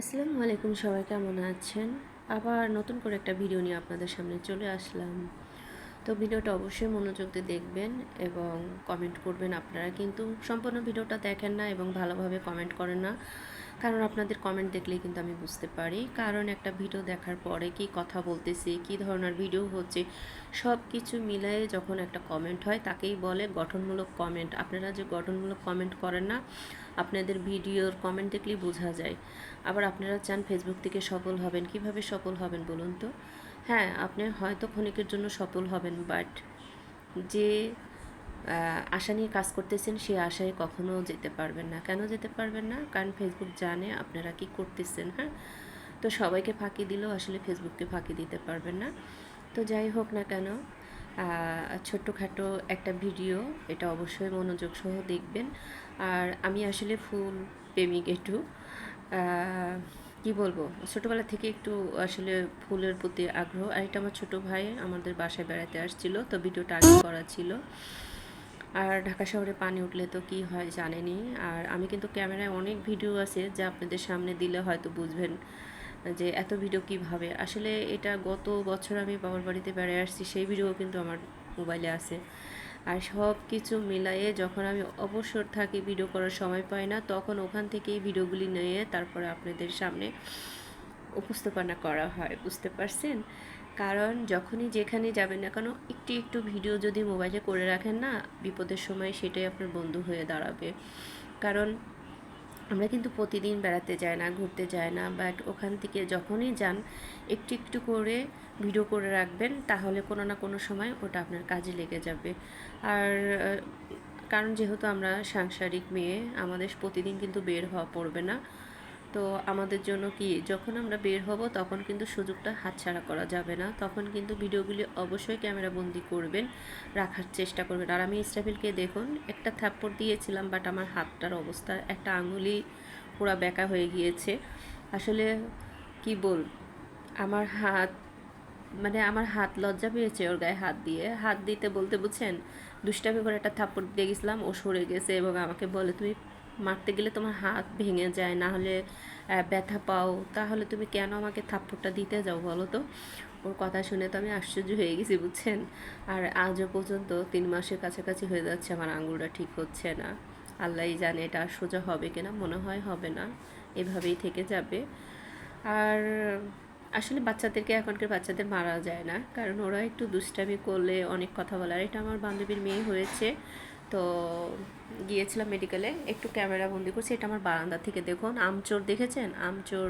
আসসালামু আলাইকুম, সবাই কেমন আছেন? আবার নতুন করে একটা ভিডিও নিয়ে আপনাদের সামনে চলে আসলাম। তো ভিডিওটা অবশ্যই মনোযোগ দিয়ে দেখবেন এবং কমেন্ট করবেন। আপনারা কিন্তু সম্পূর্ণ ভিডিওটা দেখেন না এবং ভালোভাবে কমেন্ট করেন না। কারণ আপনাদের কমেন্ট দেখলেই কিন্তু আমি বুঝতে পারি। কারণ একটা ভিডিও দেখার পরে কি কথা বলতেছি, কি ধরনের ভিডিও হচ্ছে সব কিছু মিলাই যখন একটা কমেন্ট হয়, তাকেই বলে গঠনমূলক কমেন্ট আপনারা যে গঠনমূলক কমেন্ট করেন না, আপনাদের ভিডিওর কমেন্ট দেখলেই বোঝা যায়। আবার আপনারা চান ফেসবুক থেকে সফল হবেন। কীভাবে সফল হবেন বলুন তো? হ্যাঁ আপনি হয়তো ক্ষণিকের জন্য সফল হবেন বাট যে আশা নিয়ে কাজ করতেছেন, সেই আশায় কখনো যেতে পারবেন না। কেন যেতে পারবেন না? কারণ ফেসবুক জানে আপনারা কি করতেছেন হ্যাঁ? তো সবাইকে ফাঁকি দিলেও আসলে ফেসবুককে ফাঁকি দিতে পারবেন না। তো যাই হোক না কেন ছোট্টখাটো একটা ভিডিও, এটা অবশ্যই মনোযোগ সহ দেখবেন। আর আমি আসলে ফুল প্রেমিক একটু কি বলব? ছোটোবেলা থেকে একটু আসলে ফুলের প্রতি আগ্রহ। আর এটা আমার ছোটো ভাই আমাদের বাসায় বেড়াতে আসছিল, তো ভিডিওটা আগে করা ছিল। আর ঢাকা শহরে পানি উঠলে তো কি হয় জানেনি আর আমি কিন্তু ক্যামেরায় অনেক ভিডিও আছে যা আপনাদের সামনে দিলে হয়তো বুঝবেন যে এত ভিডিও কীভাবে। আসলে এটা গত বছর আমি বাবার বাড়িতে বেড়ায় আসছি, সেই ভিডিও কিন্তু আমার মোবাইলে আছে। আর সব কিছু মিলাইয়ে যখন আমি অবসর থাকি, ভিডিও করার সময় পাই না, তখন ওখান থেকেই ভিডিওগুলি নিয়ে তারপরে আপনাদের সামনে উপস্থাপনা করা হয়, বুঝতে পারছেন? কারণ যখনই যেখানে যাবেন না কেন, একটু একটু ভিডিও যদি মোবাইলে করে রাখেন না, বিপদের সময় সেটাই আপনার বন্ধু হয়ে দাঁড়াবে। কারণ আমরা কিন্তু প্রতিদিন বেড়াতে যাই না, ঘুরতে যাই না বাট ওখান থেকে যখনই যান, একটু একটু করে ভিডিও করে রাখবেন, তাহলে কোনো না কোনো সময় ওটা আপনার কাজে লেগে যাবে। আর, কারণ যেহেতু আমরা সাংসারিক মেয়ে, আমাদের প্রতিদিন কিন্তু বের হওয়া পড়বে না। তো আমাদের জন্য কি যখন আমরা বের হব তখন কিন্তু সুযোগটা হাতছাড়া করা যাবে না। তখন কিন্তু ভিডিওগুলি অবশ্যই ক্যামেরা বন্দি করবেন, রাখার চেষ্টা করবেন। আর আমি ইস্টাফিলকে দেখুন, একটা থাপ্পড় দিয়েছিলাম বাট আমার হাতটার অবস্থা, একটা আঙুলি পুরা বেঁকা হয়ে গিয়েছে। আসলে কি বল, আমার হাত মানে আমার হাত লজ্জা পেয়েছে ওর গায়ে হাত দিয়ে। হাত দিতে বলতে বুঝছেন, দুষ্টামি করে একটা থাপ্পড় দিয়ে গেছিলাম, ও সরে গেছে এবং আমাকে বলে, তুমি মারতে গেলে তোমার হাত ভেঙে যায়, না হলে ব্যথা পাও, তাহলে তুমি কেন আমাকে থাপ্পড়টা দিতে যাও বলো তো? ওর কথা শুনে তো আমি আশ্চর্য হয়ে গেছি, বুঝছেন? আর আজও পর্যন্ত তিন মাসের কাছাকাছি হয়ে যাচ্ছে, আমার আঙুলটা ঠিক হচ্ছে না। আল্লাহই জানে এটা আর সোজা হবে কিনা, মনে হয় হবে না, এভাবেই থেকে যাবে। আর আসলে বাচ্চাদেরকে, এখনকার বাচ্চাদের মারা যায় না, কারণ ওরা একটু দুষ্টামি করলে, অনেক কথা বলে, আর এটা আমার বান্ধবীর মেয়ে হয়েছে, তো গিয়েছিলাম মেডিকেলে একটু ক্যামেরা বন্দি করছি এটা আমার বারান্দা থেকে দেখুন। আমচোর দেখেছেন? আমচোর